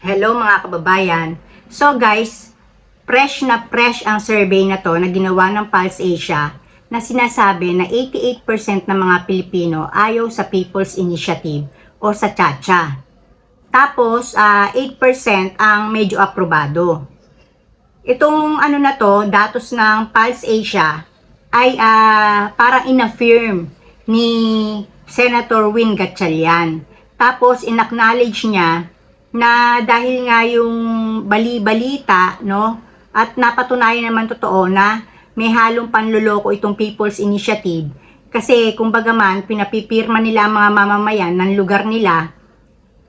Hello mga kababayan. So guys, fresh na fresh ang survey na to na ginawa ng Pulse Asia na sinasabi na 88% ng mga Pilipino ayaw sa People's Initiative o sa Chacha. Tapos, ah, 8% ang medyo aprobado. Itong ano na to, datos ng Pulse Asia, ay ah, parang inaffirm ni Senator Win Gatchalian. Tapos, inacknowledge niya na dahil nga yung bali-balita, no, at napatunayan naman totoo na may halong panluloko itong People's Initiative kasi kumbaga man pinapipirma nila ang mga mamamayan ng lugar nila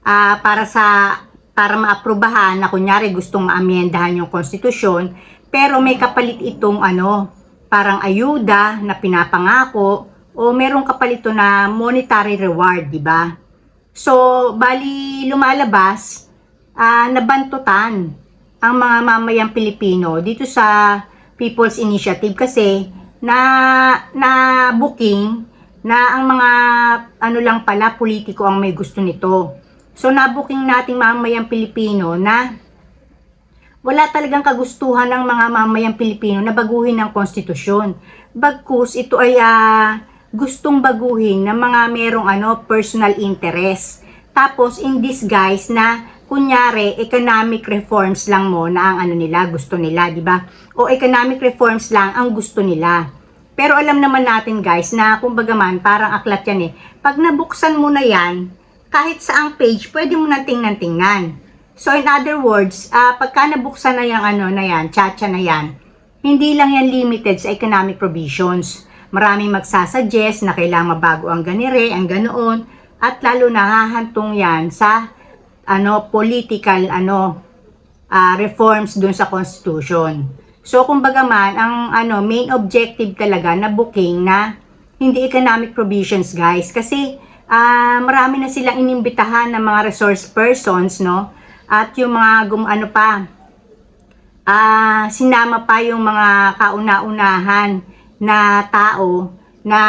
ah, para sa para maaprubahan na kunyari gustong maamyendahan yung konstitusyon pero may kapalit itong ano parang ayuda na pinapangako o merong kapalito na monetary reward, di ba? So, bali lumalabas ah, nabantutan ang mga mamayang Pilipino dito sa People's Initiative kasi na na booking na ang mga ano lang pala politiko ang may gusto nito. So na-booking nating mamayang Pilipino na wala talagang kagustuhan ng mga mamayang Pilipino na baguhin ang konstitusyon. Bagkus ito ay ah, gustong baguhin ng mga merong ano personal interest. Tapos in disguise na kunyari economic reforms lang mo na ang ano nila gusto nila, di ba? O economic reforms lang ang gusto nila. Pero alam naman natin guys na kumbaga man parang aklat yan eh. Pag nabuksan mo na yan, kahit saang page, pwede mo na tingnan-tingnan. So in other words, ah pagka nabuksan na yung ano na yan, chacha na yan, hindi lang yan limited sa economic provisions. Maraming magsasuggest na kailangan mabago ang ganire, ang ganoon, at lalo na hahantong yan sa ano political ano ah, reforms dun sa constitution. So kumbaga man ang ano main objective talaga na booking na hindi economic provisions guys. Kasi ah, marami na silang inimbitahan ng mga resource persons no? At yung mga gum ano pa ah sinama pa yung mga kauna-unahan na tao na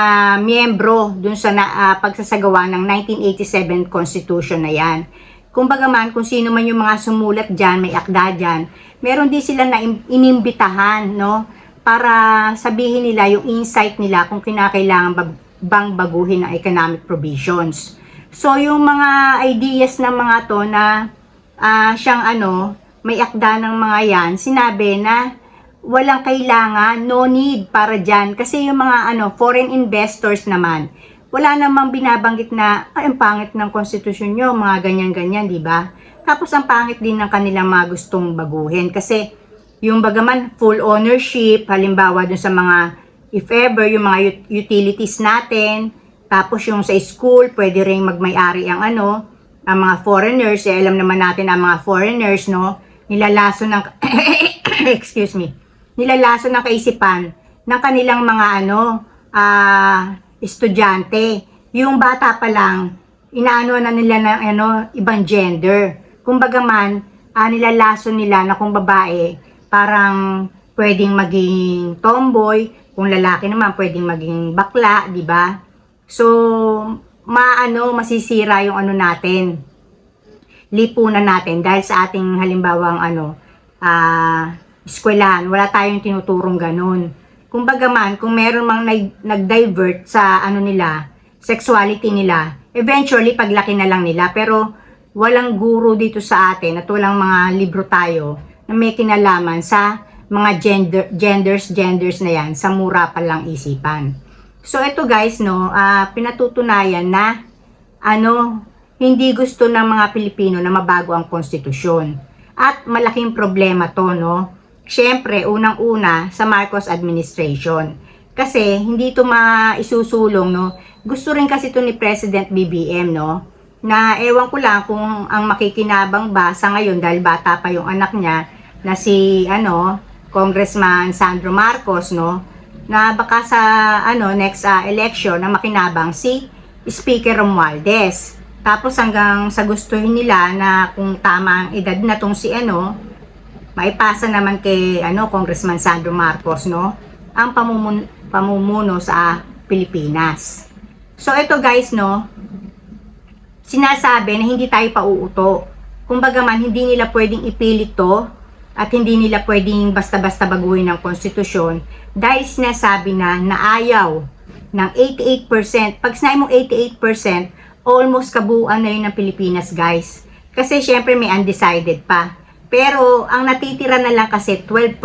miyembro dun sa na, ah, pagsasagawa ng 1987 Constitution na yan. Kumbaga man, kung sino man yung mga sumulat dyan, may akda dyan, meron din sila na im- inimbitahan, no? Para sabihin nila yung insight nila kung kinakailangan bang baguhin ang economic provisions. So, yung mga ideas ng mga to na ah, siyang ano, may akda ng mga yan, sinabi na walang kailangan, no need para dyan. Kasi yung mga ano, foreign investors naman, wala namang binabanggit na, ay, ang pangit ng konstitusyon nyo, mga ganyan-ganyan, di ba? Tapos ang pangit din ng kanilang mga gustong baguhin. Kasi yung bagaman full ownership, halimbawa dun sa mga, if ever, yung mga ut- utilities natin, tapos yung sa school, pwede rin magmay-ari ang ano, ang mga foreigners, eh, alam naman natin ang mga foreigners, no, nilalaso ng, excuse me, nilalaso ng kaisipan ng kanilang mga ano, ah, estudyante. Yung bata pa lang, inaano na nila ng ano, ibang gender. Kumbaga man, ah, nilalaso nila na kung babae, parang pwedeng maging tomboy, kung lalaki naman pwedeng maging bakla, di ba? So, maano, masisira yung ano natin, lipunan natin dahil sa ating halimbawang ano, ah, eskwelahan, wala tayong tinuturong ganun. Kung man, kung meron mang nag- nag-divert sa ano nila, sexuality nila, eventually paglaki na lang nila. Pero walang guro dito sa atin at walang mga libro tayo na may kinalaman sa mga gender, genders, genders na yan sa mura pa lang isipan. So ito guys, no, ah, pinatutunayan na ano, hindi gusto ng mga Pilipino na mabago ang konstitusyon. At malaking problema to, no? Siyempre, unang-una sa Marcos administration. Kasi hindi ito maisusulong, no? Gusto rin kasi ito ni President BBM, no? Na ewan ko lang kung ang makikinabang ba sa ngayon dahil bata pa yung anak niya na si ano, Congressman Sandro Marcos, no? Na baka sa ano next ah, election na makinabang si Speaker Romualdez. Tapos hanggang sa gustuhin nila na kung tama ang edad na tong si ano, maipasa naman kay ano Congressman Sandro Marcos no ang pamumun- pamumuno sa Pilipinas. So ito guys no sinasabi na hindi tayo pauuto. kumbaga man, hindi nila pwedeng ipilit to at hindi nila pwedeng basta-basta baguhin ng konstitusyon dahil sinasabi na na ayaw ng 88%. Pag sinabi mong 88%, almost kabuuan na yun ng Pilipinas, guys. Kasi syempre may undecided pa. Pero ang natitira na lang kasi 12%.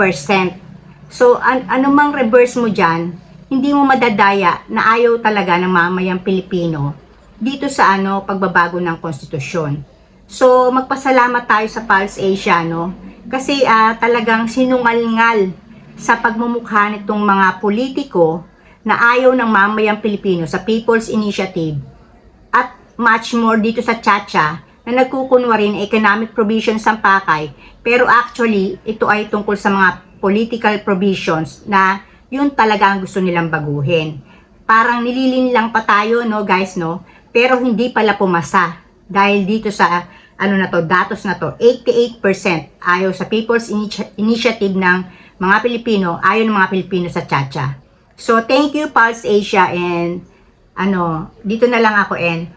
So, an- anumang reverse mo dyan, hindi mo madadaya na ayaw talaga ng mamayang Pilipino dito sa ano pagbabago ng konstitusyon. So, magpasalamat tayo sa Pulse Asia, no? Kasi ah, talagang sinungal-ngal sa pagmumukha nitong mga politiko na ayaw ng mamayang Pilipino sa People's Initiative at much more dito sa Chacha na nagkukunwari ng economic provisions ng pakay pero actually ito ay tungkol sa mga political provisions na yun talaga ang gusto nilang baguhin. Parang nililin lang pa tayo no guys no pero hindi pala pumasa dahil dito sa ano na to datos na to 88% ayaw sa People's Initia- Initiative ng mga Pilipino ayaw ng mga Pilipino sa Chacha. So thank you Pulse Asia and ano dito na lang ako and